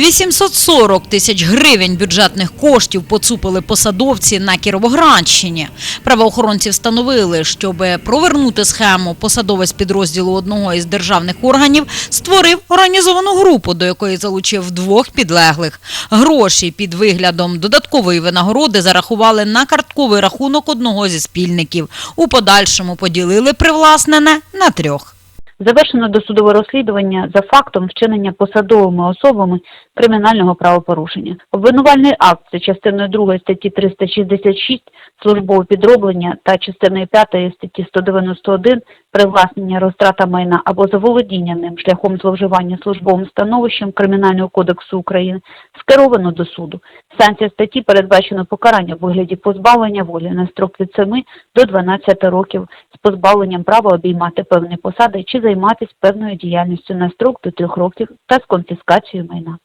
840 тисяч гривень бюджетних коштів поцупили посадовці на Кіровоградщині. Правоохоронці встановили, щоб провернути схему, посадовець підрозділу одного із державних органів створив організовану групу, до якої залучив двох підлеглих. Гроші під виглядом додаткової винагороди зарахували на картковий рахунок одного зі спільників. У подальшому поділили привласнене на трьох. Завершено досудове розслідування за фактом вчинення посадовими особами кримінального правопорушення. Обвинувальний акт за частиною 2 статті 366 службове підроблення та частиною 5 статті 191 привласнення розтрата майна або заволодіння ним шляхом зловживання службовим становищем Кримінального кодексу України скеровано до суду. Санкція статті передбачено покарання в вигляді позбавлення волі на строк від 7 до 12 років з позбавленням права обіймати певні посади чи займатися певною діяльністю на строк до трьох років та з конфіскацією майна.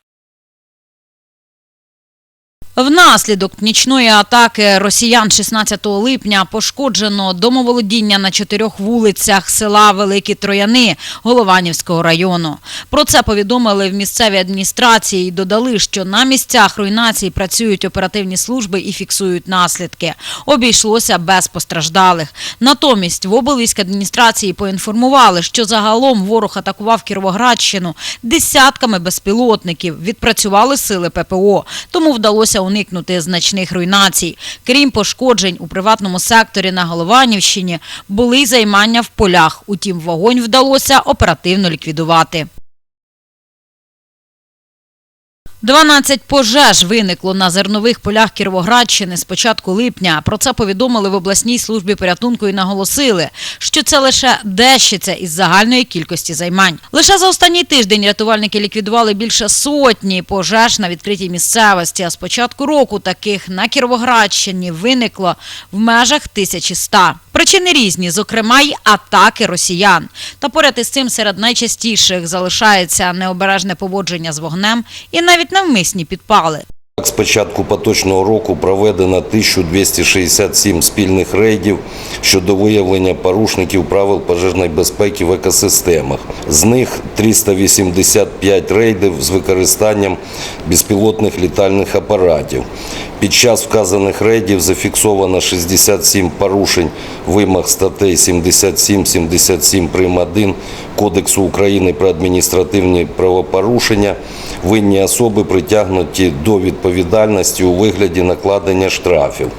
Внаслідок нічної атаки росіян 16 липня пошкоджено домоволодіння на чотирьох вулицях села Великі Трояни Голованівського району. Про це повідомили в місцевій адміністрації і додали, що на місцях руйнації працюють оперативні служби і фіксують наслідки. Обійшлося без постраждалих. Натомість в облвійській адміністрації поінформували, що загалом ворог атакував Кіровоградщину десятками безпілотників. Відпрацювали сили ППО, тому вдалося уникнути значних руйнацій. Крім пошкоджень у приватному секторі на Голованівщині, були й займання в полях. Утім, вогонь вдалося оперативно ліквідувати. 12 пожеж виникло на зернових полях Кіровоградщини з початку липня. Про це повідомили в обласній службі порятунку і наголосили, що це лише дещиця із загальної кількості займань. Лише за останній тиждень рятувальники ліквідували більше сотні пожеж на відкритій місцевості. А з початку року таких на Кіровоградщині виникло в межах 1100. Причини різні, зокрема й атаки росіян. Та поряд із цим серед найчастіших залишається необережне поводження з вогнем і навіть навмисні підпали. З початку поточного року проведено 1267 спільних рейдів щодо виявлення порушників правил пожежної безпеки в екосистемах. З них 385 рейдів з використанням безпілотних літальних апаратів. Під час вказаних рейдів зафіксовано 67 порушень вимог статей 77-77 прим. 1 Кодексу України про адміністративні правопорушення. Винні особи притягнуті до відповідальності у вигляді накладення штрафів.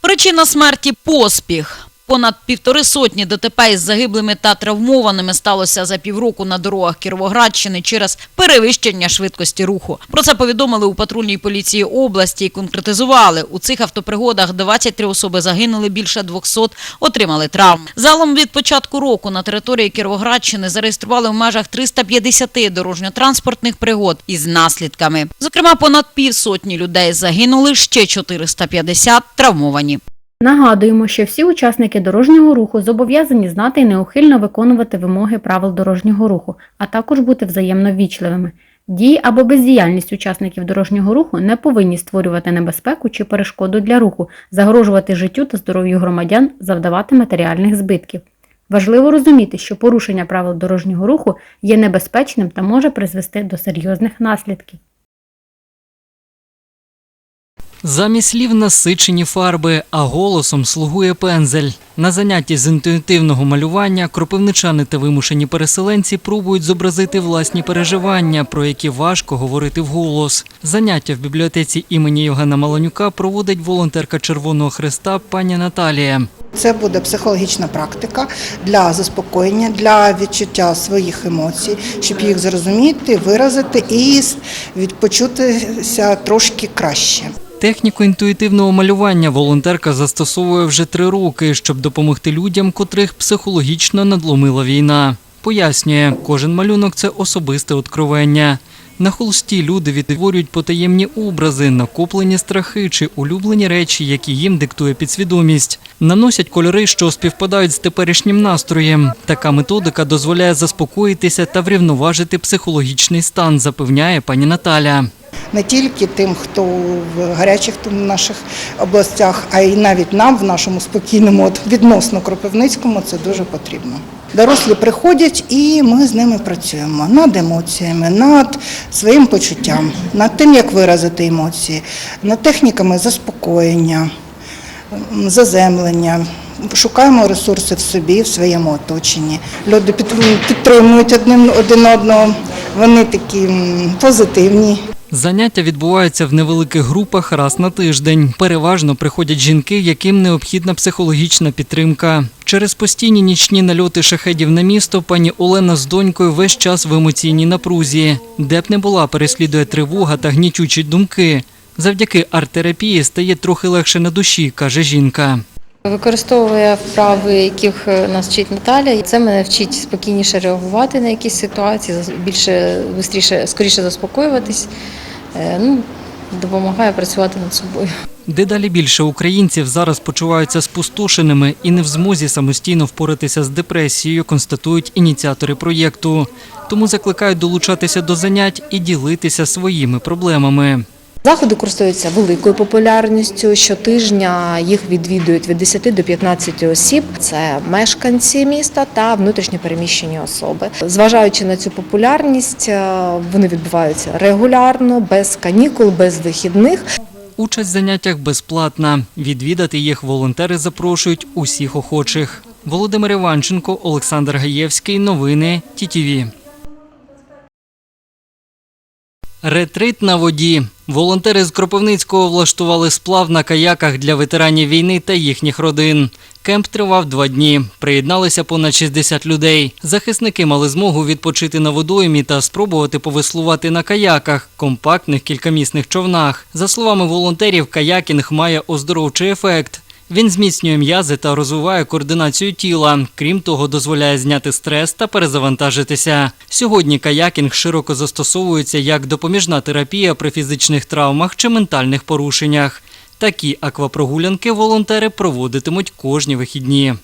Причина смерті поспіх. Понад півтори сотні ДТП із загиблими та травмованими сталося за півроку на дорогах Кіровоградщини через перевищення швидкості руху. Про це повідомили у патрульній поліції області і конкретизували. У цих автопригодах 23 особи загинули, більше 200 отримали травм. Залом від початку року на території Кіровоградщини зареєстрували в межах 350 дорожньо-транспортних пригод із наслідками. Зокрема, понад півсотні людей загинули, ще 450 травмовані. Нагадуємо, що всі учасники дорожнього руху зобов'язані знати і неухильно виконувати вимоги правил дорожнього руху, а також бути взаємно ввічливими. Дії або бездіяльність учасників дорожнього руху не повинні створювати небезпеку чи перешкоду для руху, загрожувати життю та здоров'ю громадян, завдавати матеріальних збитків. Важливо розуміти, що порушення правил дорожнього руху є небезпечним та може призвести до серйозних наслідків. Замість слів насичені фарби, а голосом слугує пензель. На занятті з інтуїтивного малювання кропивничани та вимушені переселенці пробують зобразити власні переживання, про які важко говорити вголос. Заняття в бібліотеці імені Євгена Маланюка проводить волонтерка Червоного Хреста пані Наталія. Це буде психологічна практика для заспокоєння, для відчуття своїх емоцій, щоб їх зрозуміти, виразити і відпочутися трошки краще. Техніку інтуїтивного малювання волонтерка застосовує вже три роки, щоб допомогти людям, котрих психологічно надломила війна. Пояснює, кожен малюнок це особисте откровення. На холсті люди відтворюють потаємні образи, накоплені страхи чи улюблені речі, які їм диктує підсвідомість. Наносять кольори, що співпадають з теперішнім настроєм. Така методика дозволяє заспокоїтися та врівноважити психологічний стан, запевняє пані Наталя. Не тільки тим, хто в гарячих наших областях, а й навіть нам, в нашому спокійному, відносно Кропивницькому, це дуже потрібно. Дорослі приходять і ми з ними працюємо над емоціями, над своїм почуттям, над тим, як виразити емоції, над техніками заспокоєння, заземлення. Шукаємо ресурси в собі, в своєму оточенні. Люди підтримують один одного, вони такі позитивні. Заняття відбуваються в невеликих групах раз на тиждень. Переважно приходять жінки, яким необхідна психологічна підтримка. Через постійні нічні нальоти шахедів на місто пані Олена з донькою весь час в емоційній напрузі. Де б не була, переслідує тривога та гнітючі думки. Завдяки арт-терапії стає трохи легше на душі, каже жінка. Використовує вправи, яких е, нас вчить Наталя, це мене вчить спокійніше реагувати на якісь ситуації, більше бистріше, скоріше заспокоюватись. Е, Ну, допомагає працювати над собою. Дедалі більше українців зараз почуваються спустошеними і не в змозі самостійно впоратися з депресією, констатують ініціатори проєкту. Тому закликають долучатися до занять і ділитися своїми проблемами. Заходи користуються великою популярністю. Щотижня їх відвідують від 10 до 15 осіб. Це мешканці міста та внутрішньопереміщені особи. Зважаючи на цю популярність, е, вони відбуваються регулярно, без канікул, без вихідних. Участь в заняттях безплатна. Відвідати їх волонтери запрошують усіх охочих. Володимир Іванченко, Олександр Гаєвський. Новини ТІТІВІ. Ретрит на воді. Волонтери з Кропивницького влаштували сплав на каяках для ветеранів війни та їхніх родин. Кемп тривав два дні. Приєдналися понад 60 людей. Захисники мали змогу відпочити на водоймі та спробувати повеслувати на каяках, компактних кількамісних човнах. За словами волонтерів, каякінг має оздоровчий ефект. Він зміцнює м'язи та розвиває координацію тіла. Крім того, дозволяє зняти стрес та перезавантажитися. Сьогодні каякінг широко застосовується як допоміжна терапія при фізичних травмах чи ментальних порушеннях. Такі аквапрогулянки волонтери проводитимуть кожні вихідні.